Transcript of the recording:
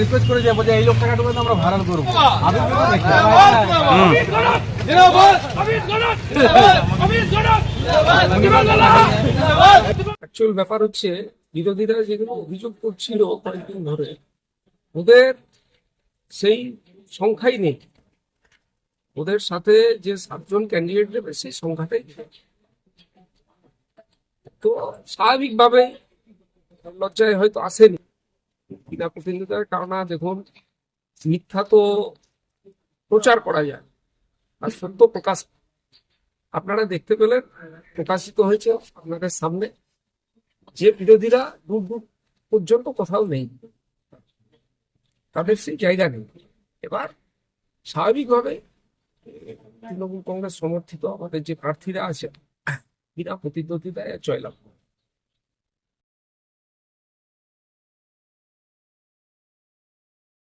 Request করে যাব যে এই লোক টাকাটুকু আমরা ভাড়া করব। আমি অ্যাকচুয়াল ব্যাপার হচ্ছে বিরোধীরা যেগুলো অভিযোগ করছিল কয়েকদিন ধরে ওদের সেই সংখ্যাই নেই। ওদের সাথে যে সাতজন ক্যান্ডিডেট দেবে সেই সংখ্যাটাই নেই। তো স্বাভাবিকভাবে লজ্জায় হয়তো আসেনি। বিনা প্রতিনিধিতার কারণে দেখুন, মিথ্যা তো প্রচার করা যায়, আর সত্য প্রকাশ। আপনারা দেখতে পেলেন, প্রকাশিত হয়েছে আপনাদের সামনে, যে বিরোধীরা দূর দূর পর্যন্ত কোথাও নেই, তাদের সেই জায়গা নেই। এবার স্বাভাবিকভাবে তৃণমূল কংগ্রেস সমর্থিত আমাদের যে প্রার্থীরা আছে বিনা প্রতিদ্বন্দ্বিতায় জয়লাভ।